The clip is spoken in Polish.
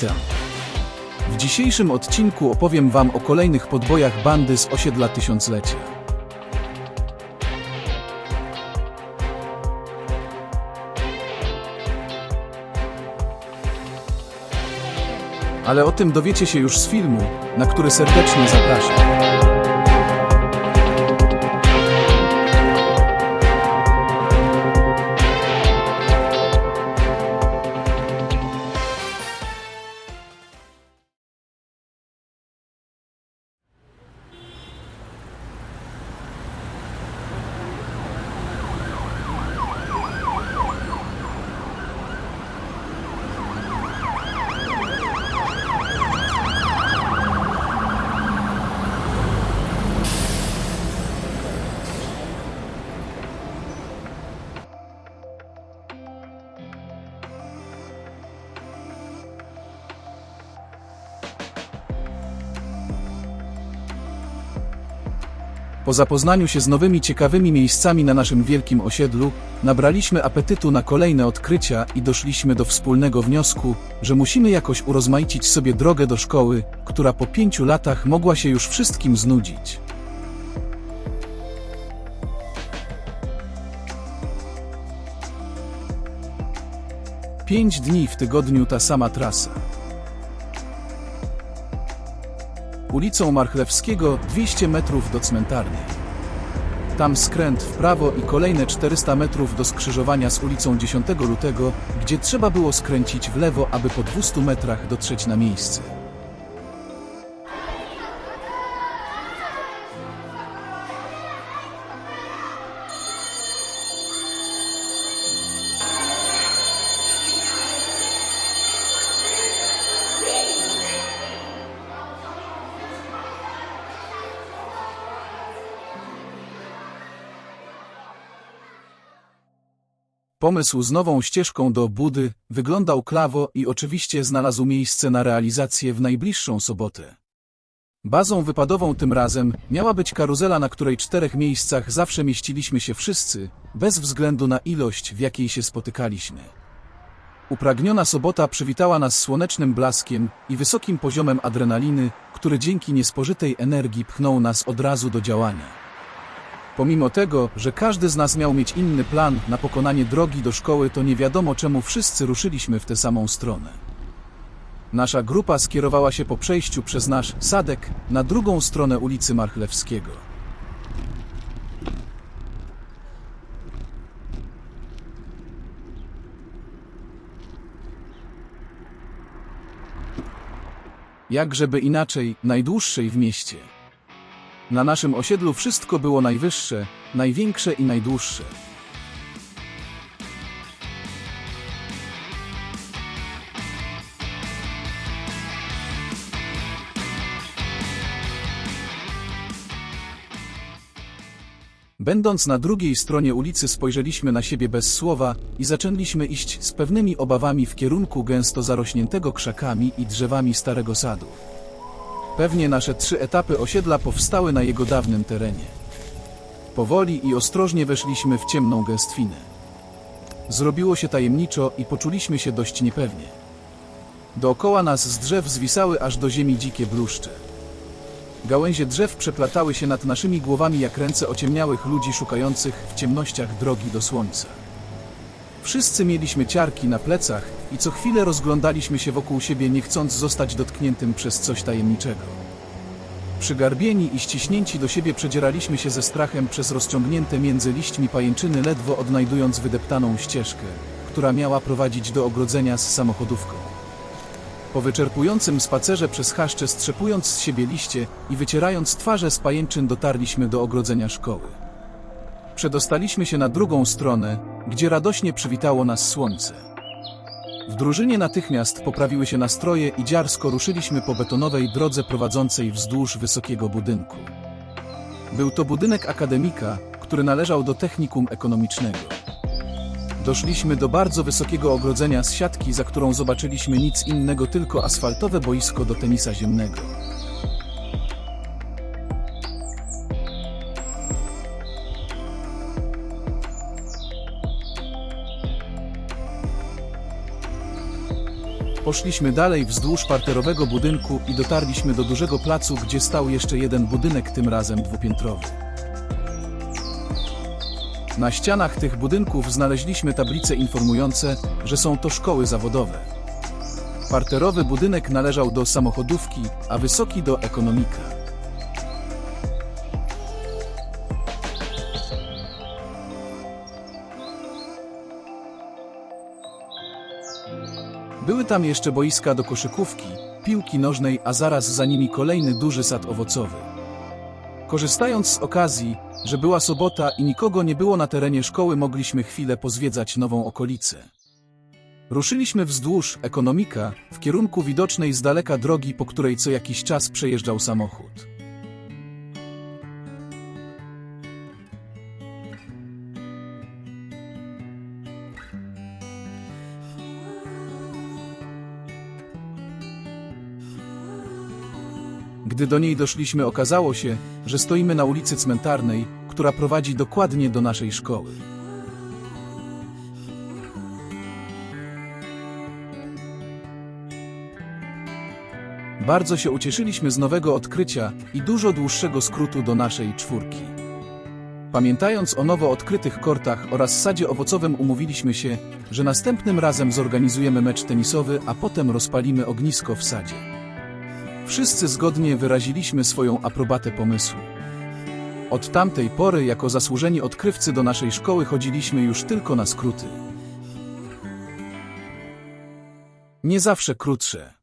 Witam. W dzisiejszym odcinku opowiem Wam o kolejnych podbojach bandy z osiedla Tysiąclecia. Ale o tym dowiecie się już z filmu, na który serdecznie zapraszam. Po zapoznaniu się z nowymi ciekawymi miejscami na naszym wielkim osiedlu, nabraliśmy apetytu na kolejne odkrycia i doszliśmy do wspólnego wniosku, że musimy jakoś urozmaicić sobie drogę do szkoły, która po pięciu latach mogła się już wszystkim znudzić. Pięć dni w tygodniu ta sama trasa. Ulicą Marchlewskiego 200 metrów do cmentarnej. Tam skręt w prawo i kolejne 400 metrów do skrzyżowania z ulicą 10 lutego, gdzie trzeba było skręcić w lewo, aby po 200 metrach dotrzeć na miejsce. Pomysł z nową ścieżką do Budy wyglądał klawo i oczywiście znalazł miejsce na realizację w najbliższą sobotę. Bazą wypadową tym razem miała być karuzela, na której czterech miejscach zawsze mieściliśmy się wszyscy, bez względu na ilość, w jakiej się spotykaliśmy. Upragniona sobota przywitała nas słonecznym blaskiem i wysokim poziomem adrenaliny, który dzięki niespożytej energii pchnął nas od razu do działania. Pomimo tego, że każdy z nas miał mieć inny plan na pokonanie drogi do szkoły, to nie wiadomo czemu wszyscy ruszyliśmy w tę samą stronę. Nasza grupa skierowała się po przejściu przez nasz sadek na drugą stronę ulicy Marchlewskiego. Jak żeby inaczej, najdłuższej w mieście. Na naszym osiedlu wszystko było najwyższe, największe i najdłuższe. Będąc na drugiej stronie ulicy spojrzeliśmy na siebie bez słowa i zaczęliśmy iść z pewnymi obawami w kierunku gęsto zarośniętego krzakami i drzewami starego sadu. Pewnie nasze trzy etapy osiedla powstały na jego dawnym terenie. Powoli i ostrożnie weszliśmy w ciemną gęstwinę. Zrobiło się tajemniczo i poczuliśmy się dość niepewnie. Dookoła nas z drzew zwisały aż do ziemi dzikie bluszcze. Gałęzie drzew przeplatały się nad naszymi głowami jak ręce ociemniałych ludzi szukających w ciemnościach drogi do słońca. Wszyscy mieliśmy ciarki na plecach i co chwilę rozglądaliśmy się wokół siebie, nie chcąc zostać dotkniętym przez coś tajemniczego. Przygarbieni i ściśnięci do siebie przedzieraliśmy się ze strachem przez rozciągnięte między liśćmi pajęczyny, ledwo odnajdując wydeptaną ścieżkę, która miała prowadzić do ogrodzenia z samochodówką. Po wyczerpującym spacerze przez chaszcze, strzepując z siebie liście i wycierając twarze z pajęczyn, dotarliśmy do ogrodzenia szkoły. Przedostaliśmy się na drugą stronę, gdzie radośnie przywitało nas słońce. W drużynie natychmiast poprawiły się nastroje i dziarsko ruszyliśmy po betonowej drodze prowadzącej wzdłuż wysokiego budynku. Był to budynek akademika, który należał do technikum ekonomicznego. Doszliśmy do bardzo wysokiego ogrodzenia z siatki, za którą zobaczyliśmy nic innego tylko asfaltowe boisko do tenisa ziemnego. Poszliśmy dalej wzdłuż parterowego budynku i dotarliśmy do dużego placu, gdzie stał jeszcze jeden budynek, tym razem dwupiętrowy. Na ścianach tych budynków znaleźliśmy tablice informujące, że są to szkoły zawodowe. Parterowy budynek należał do samochodówki, a wysoki do ekonomika. Tam jeszcze boiska do koszykówki, piłki nożnej, a zaraz za nimi kolejny duży sad owocowy. Korzystając z okazji, że była sobota i nikogo nie było na terenie szkoły, mogliśmy chwilę pozwiedzać nową okolicę. Ruszyliśmy wzdłuż ekonomika w kierunku widocznej z daleka drogi, po której co jakiś czas przejeżdżał samochód. Gdy do niej doszliśmy, okazało się, że stoimy na ulicy cmentarnej, która prowadzi dokładnie do naszej szkoły. Bardzo się ucieszyliśmy z nowego odkrycia i dużo dłuższego skrótu do naszej czwórki. Pamiętając o nowo odkrytych kortach oraz sadzie owocowym umówiliśmy się, że następnym razem zorganizujemy mecz tenisowy, a potem rozpalimy ognisko w sadzie. Wszyscy zgodnie wyraziliśmy swoją aprobatę pomysłu. Od tamtej pory jako zasłużeni odkrywcy do naszej szkoły chodziliśmy już tylko na skróty. Nie zawsze krótsze.